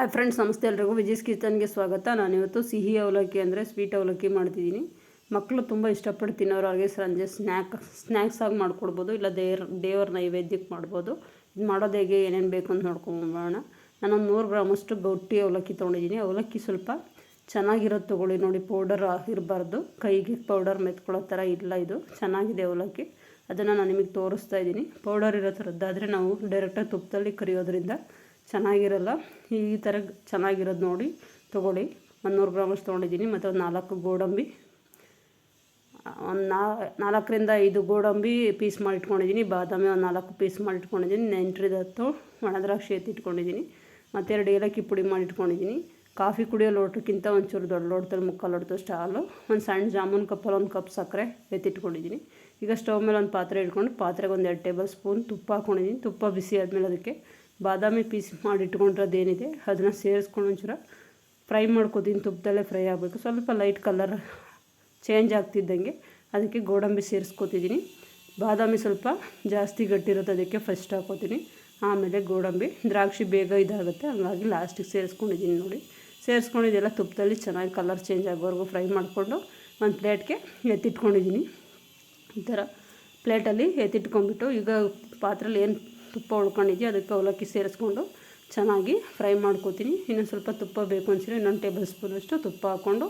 Hi friends ನಮಸ್ತೆ ಎಲ್ರಿಗೂ. ವಿಜಯ್ ಕಿಚನ್ಗೆ ಸ್ವಾಗತ. ನಾನಿವತ್ತು ಸಿಹಿ ಅವಲಕ್ಕಿ ಅಂದರೆ ಸ್ವೀಟ್ ಅವಲಕ್ಕಿ ಮಾಡ್ತಿದ್ದೀನಿ. ಮಕ್ಕಳು ತುಂಬ ಇಷ್ಟಪಟ್ಟು ತಿನ್ನೋರು ಅವ್ರಿಗೆ ಸಂಜೆ ಸ್ನ್ಯಾಕ್ ಆಗಿ ಮಾಡ್ಕೊಡ್ಬೋದು. ಇಲ್ಲ ದೇವ್ರ ದೇವ್ರ ನೈವೇದ್ಯಕ್ಕೆ ಮಾಡ್ಬೋದು. ಇದು ಮಾಡೋದು ಹೇಗೆ, ಏನೇನು ಬೇಕು ಅಂತ ನೋಡ್ಕೊಂಬೋಣ ನಾನೊಂದು ನೂರು ಗ್ರಾಮಷ್ಟು ಗಟ್ಟಿ ಅವಲಕ್ಕಿ ತೊಗೊಂಡಿದ್ದೀನಿ. ಅವಲಕ್ಕಿ ಸ್ವಲ್ಪ ಚೆನ್ನಾಗಿರೋದು ತೊಗೊಳ್ಳಿ ನೋಡಿ. ಪೌಡರ್ ಇರಬಾರ್ದು ಕೈಗೆ ಪೌಡರ್ ಮೆತ್ಕೊಳ್ಳೋ ಥರ ಇಲ್ಲ ಇದು. ಚೆನ್ನಾಗಿದೆ ಅವಲಕ್ಕಿ. ಅದನ್ನು ನಾನು ನಿಮಗೆ ತೋರಿಸ್ತಾ ಇದ್ದೀನಿ. ಪೌಡರ್ ಇರೋ ಥರದ್ದಾದರೆ ನಾವು ಡೈರೆಕ್ಟಾಗಿ ತುಪ್ಪದಲ್ಲಿ ಕರಿಯೋದ್ರಿಂದ ಚೆನ್ನಾಗಿರಲ್ಲ. ಈ ಥರ ಚೆನ್ನಾಗಿರೋದು ನೋಡಿ, ತೊಗೊಳ್ಳಿ. ಒಂದು ನೂರು ಗ್ರಾಮಷ್ಟು ತೊಗೊಂಡಿದ್ದೀನಿ. ಮತ್ತು ಒಂದು ನಾಲ್ಕು ಗೋಡಂಬಿ, ಒಂದು ನಾಲ್ಕರಿಂದ ಐದು ಗೋಡಂಬಿ ಪೀಸ್ ಮಾಡಿ ಇಟ್ಕೊಂಡಿದ್ದೀನಿ. ಬಾದಾಮಿ ಒಂದು ನಾಲ್ಕು ಪೀಸ್ ಮಾಡಿ ಇಟ್ಕೊಂಡಿದ್ದೀನಿ. ನೆಂಟ್ರಿದ ಹತ್ತು ಒಣದ್ರಾಕ್ಷಿ ಎತ್ತಿಟ್ಕೊಂಡಿದ್ದೀನಿ ಮತ್ತು ಎರಡು ಏಲಕ್ಕಿ ಪುಡಿ ಮಾಡಿ ಇಟ್ಕೊಂಡಿದ್ದೀನಿ. ಕಾಫಿ ಕುಡಿಯೋ ಲೋಟಕ್ಕಿಂತ ಒಂಚೂರು ದೊಡ್ಡ ಲೋಟದಲ್ಲಿ ಮುಕ್ಕಾಲು ಲೋಟದಷ್ಟು ಹಾಲು ಒಂದು ಸಣ್ಣ ಜಾಮೂನ್ ಕಪ್ಪಲ್ಲಿ ಒಂದು ಕಪ್ ಸಕ್ಕರೆ ಎತ್ತಿಟ್ಕೊಂಡಿದ್ದೀನಿ ಈಗ ಸ್ಟವ್ ಮೇಲೆ ಒಂದು ಪಾತ್ರೆ ಇಟ್ಕೊಂಡು ಪಾತ್ರೆಗೆ ಒಂದು ಎರಡು ಟೇಬಲ್ ಸ್ಪೂನ್ ತುಪ್ಪ ಹಾಕ್ಕೊಂಡಿದ್ದೀನಿ ತುಪ್ಪ ಬಿಸಿ ಆದಮೇಲೆ ಅದಕ್ಕೆ ಬಾದಾಮಿ ಪೀಸ್ ಮಾಡಿಟ್ಕೊಂಡಿರೋದೇನಿದೆ, ಅದನ್ನು ಸೇರಿಸ್ಕೊಂಡು ಒಂಚೂರ ಫ್ರೈ ಮಾಡ್ಕೋತೀನಿ, ತುಪ್ಪದಲ್ಲೇ ಫ್ರೈ ಆಗಬೇಕು. ಸ್ವಲ್ಪ ಲೈಟ್ ಕಲರ್ ಚೇಂಜ್ ಆಗ್ತಿದ್ದಂಗೆ ಅದಕ್ಕೆ ಗೋಡಂಬಿ ಸೇರಿಸ್ಕೋತಿದ್ದೀನಿ. ಬಾದಾಮಿ ಸ್ವಲ್ಪ ಜಾಸ್ತಿ ಗಟ್ಟಿರುತ್ತೆ, ಅದಕ್ಕೆ ಫಸ್ಟ್ ಹಾಕೋತೀನಿ. ಆಮೇಲೆ ಗೋಡಂಬಿ, ದ್ರಾಕ್ಷಿ ಬೇಗ ಇದಾಗುತ್ತೆ, ಹಂಗಾಗಿ ಲಾಸ್ಟಿಗೆ ಸೇರಿಸ್ಕೊಂಡಿದ್ದೀನಿ ನೋಡಿ. ಸೇರಿಸ್ಕೊಂಡಿದ್ದೆಲ್ಲ ತುಪ್ಪದಲ್ಲಿ ಚೆನ್ನಾಗಿ ಕಲರ್ ಚೇಂಜ್ ಆಗೋವರೆಗೂ ಫ್ರೈ ಮಾಡಿಕೊಂಡು ಒಂದು ಪ್ಲೇಟ್ಗೆ ಎತ್ತಿಟ್ಕೊಂಡಿದ್ದೀನಿ. ಈ ಥರ ಪ್ಲೇಟಲ್ಲಿ ಎತ್ತಿಟ್ಕೊಂಡ್ಬಿಟ್ಟು ಈಗ ಪಾತ್ರೆಯಲ್ಲಿ ಏನು ತುಪ್ಪ ಉಳ್ಕೊಂಡಿದ್ದೆ ಅದಕ್ಕೆ ಅವಲಕ್ಕಿ ಸೇರಿಸ್ಕೊಂಡು ಚೆನ್ನಾಗಿ ಫ್ರೈ ಮಾಡ್ಕೋತೀನಿ. ಇನ್ನೊಂದು ಸ್ವಲ್ಪ ತುಪ್ಪ ಬೇಕು ಅನ್ಸಿದ್ರೆ ಇನ್ನೊಂದು ಟೇಬಲ್ ಸ್ಪೂನಷ್ಟು ತುಪ್ಪ ಹಾಕ್ಕೊಂಡು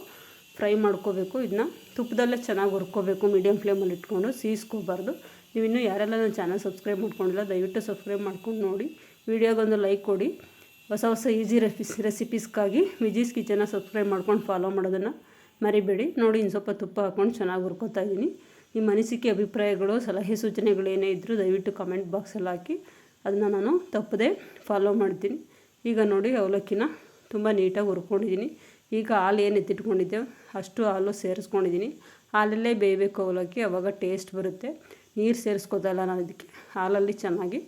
ಫ್ರೈ ಮಾಡ್ಕೋಬೇಕು. ಇದನ್ನ ತುಪ್ಪದಲ್ಲೇ ಚೆನ್ನಾಗಿ ಹುರ್ಕೋಬೇಕು ಮೀಡಿಯಮ್ ಫ್ಲೇಮಲ್ಲಿ ಇಟ್ಕೊಂಡು ಸೀಸ್ಕೋಬಾರ್ದು. ನೀವು ಇನ್ನೂ ಯಾರೆಲ್ಲ ನನ್ನ ಚಾನಲ್ ಸಬ್ಸ್ಕ್ರೈಬ್ ಮಾಡ್ಕೊಂಡಿಲ್ಲ, ದಯವಿಟ್ಟು ಸಬ್ಸ್ಕ್ರೈಬ್ ಮಾಡ್ಕೊಂಡು ನೋಡಿ. ವಿಡಿಯೋಗೊಂದು ಲೈಕ್ ಕೊಡಿ. ಹೊಸ ಹೊಸ ಈಸಿ ರೆಸಿಪೀಸ್ ರೆಸಿಪೀಸ್ಗಾಗಿ ವಿಜೀಸ್ ಕಿಚನ್ನ ಸಬ್ಸ್ಕ್ರೈಬ್ ಮಾಡ್ಕೊಂಡು ಫಾಲೋ ಮಾಡೋದನ್ನು ಮರಿಬೇಡಿ. ನೋಡಿ ಇನ್ನು ಸ್ವಲ್ಪ ತುಪ್ಪ ಹಾಕ್ಕೊಂಡು ಚೆನ್ನಾಗಿ ಹುರ್ಕೋತಾ ಇದ್ದೀನಿ. ನಿಮ್ಮ ಅನಿಸಿಕೆ, ಅಭಿಪ್ರಾಯಗಳು, ಸಲಹೆ ಸೂಚನೆಗಳು ಏನೇ ಇದ್ದರೂ ದಯವಿಟ್ಟು ಕಮೆಂಟ್ ಬಾಕ್ಸಲ್ಲಿ ಹಾಕಿ. ಅದನ್ನು ನಾನು ತಪ್ಪದೆ ಫಾಲೋ ಮಾಡ್ತೀನಿ. ಈಗ ನೋಡಿ ಅವಲಕ್ಕಿನ ತುಂಬ ನೀಟಾಗಿ ಹುರ್ಕೊಂಡಿದ್ದೀನಿ. ಈಗ ಹಾಲು ಏನು ಎತ್ತಿಟ್ಕೊಂಡಿದ್ದೆ ಅಷ್ಟು ಹಾಲು ಸೇರಿಸ್ಕೊಂಡಿದ್ದೀನಿ. ಹಾಲಲ್ಲೇ ಬೇಯಬೇಕು ಅವಲಕ್ಕಿ, ಅವಾಗ ಟೇಸ್ಟ್ ಬರುತ್ತೆ. ನೀರು ಸೇರಿಸ್ಕೋತಲ್ಲ ನಾನು ಇದಕ್ಕೆ. ಹಾಲಲ್ಲಿ ಚೆನ್ನಾಗಿ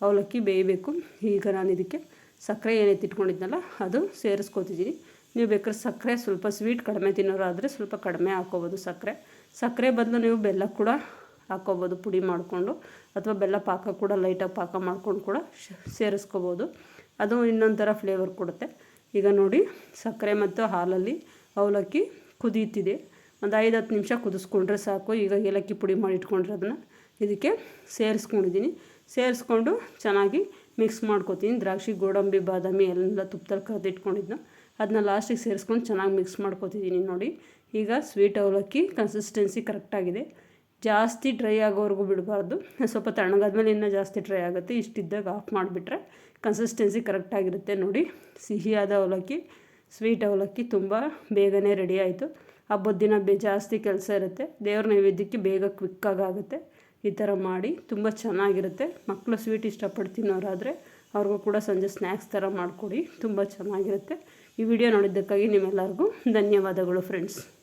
ಅವಲಕ್ಕಿ ಬೇಯಬೇಕು. ಈಗ ನಾನು ಇದಕ್ಕೆ ಸಕ್ಕರೆ ಏನು ಎತ್ತಿಟ್ಕೊಂಡಿದ್ನಲ್ಲ, ಅದು ಸೇರಿಸ್ಕೊತಿದ್ದೀನಿ. ನೀವು ಬೇಕಾದ್ರೆ ಸಕ್ಕರೆ ಸ್ವಲ್ಪ ಸ್ವೀಟ್ ಕಡಿಮೆ ತಿನ್ನೋರಾದರೆ ಸ್ವಲ್ಪ ಕಡಿಮೆ ಹಾಕ್ಕೋಬೋದು ಸಕ್ಕರೆ. ಸಕ್ಕರೆ ಬದಲು ನೀವು ಬೆಲ್ಲ ಕೂಡ ಹಾಕ್ಕೋಬೋದು ಪುಡಿ ಮಾಡಿಕೊಂಡು. ಅಥವಾ ಬೆಲ್ಲ ಪಾಕ ಕೂಡ ಲೈಟಾಗಿ ಪಾಕ ಮಾಡ್ಕೊಂಡು ಕೂಡ ಸೇರಿಸ್ಕೋಬೋದು. ಅದು ಇನ್ನೊಂದು ಥರ ಫ್ಲೇವರ್ ಕೊಡುತ್ತೆ. ಈಗ ನೋಡಿ, ಸಕ್ಕರೆ ಮತ್ತು ಹಾಲಲ್ಲಿ ಅವಲಕ್ಕಿ ಕುದೀತಿದೆ. ಒಂದು ಐದು ಹತ್ತು ನಿಮಿಷ ಕುದಿಸ್ಕೊಂಡ್ರೆ ಸಾಕು. ಈಗ ಏಲಕ್ಕಿ ಪುಡಿ ಮಾಡಿ ಅದನ್ನು ಇದಕ್ಕೆ ಸೇರಿಸ್ಕೊಂಡಿದ್ದೀನಿ. ಸೇರಿಸ್ಕೊಂಡು ಚೆನ್ನಾಗಿ ಮಿಕ್ಸ್ ಮಾಡ್ಕೊತೀನಿ. ದ್ರಾಕ್ಷಿ, ಗೋಡಂಬಿ, ಬಾದಾಮಿ ಎಲ್ಲ ತುಪ್ಪದಲ್ಲಿ ಕರೆದಿಟ್ಕೊಂಡಿದ್ನ. ಅದನ್ನ ಲಾಸ್ಟಿಗೆ ಸೇರಿಸ್ಕೊಂಡು ಚೆನ್ನಾಗಿ ಮಿಕ್ಸ್ ಮಾಡ್ಕೊತಿದ್ದೀನಿ ನೋಡಿ. ಈಗ ಸ್ವೀಟ್ ಅವಲಕ್ಕಿ ಕನ್ಸಿಸ್ಟೆನ್ಸಿ ಕರೆಕ್ಟಾಗಿದೆ ಜಾಸ್ತಿ ಡ್ರೈ ಆಗೋವರೆಗೂ ಬಿಡಬಾರ್ದು. ಸ್ವಲ್ಪ ತಣ್ಣಗಾದ್ಮೇಲೆ ಇನ್ನೂ ಜಾಸ್ತಿ ಡ್ರೈ ಆಗುತ್ತೆ. ಇಷ್ಟಿದ್ದಾಗ ಆಫ್ ಮಾಡಿಬಿಟ್ರೆ ಕನ್ಸಿಸ್ಟೆನ್ಸಿ ಕರೆಕ್ಟಾಗಿರುತ್ತೆ ನೋಡಿ. ಸಿಹಿಯಾದ ಅವಲಕ್ಕಿ ಸ್ವೀಟ್ ಅವಲಕ್ಕಿ ತುಂಬ ಬೇಗನೆ ರೆಡಿ ಆಯಿತು. ಹಬ್ಬದ ದಿನ ಬೇ ಜಾಸ್ತಿ ಕೆಲಸ ಇರುತ್ತೆ. ದೇವ್ರ ನೈವೇದ್ಯಕ್ಕೆ ಬೇಗ ಕ್ವಿಕ್ಕಾಗುತ್ತೆ ಈ ಥರ ಮಾಡಿ ತುಂಬ ಚೆನ್ನಾಗಿರುತ್ತೆ. ಮಕ್ಕಳು ಸ್ವೀಟ್ ಇಷ್ಟಪಟ್ಟು ತಿನ್ನೋರಾದರೆ ಅವ್ರಿಗೂ ಕೂಡ ಸಂಜೆ ಸ್ನ್ಯಾಕ್ಸ್ ಥರ ಮಾಡಿಕೊಡಿ. ತುಂಬ ಚೆನ್ನಾಗಿರುತ್ತೆ. ಈ ವಿಡಿಯೋ ನೋಡಿದ್ದಕ್ಕಾಗಿ ನಿಮ್ಮೆಲ್ಲರಿಗೂ ಧನ್ಯವಾದಗಳು ಫ್ರೆಂಡ್ಸ್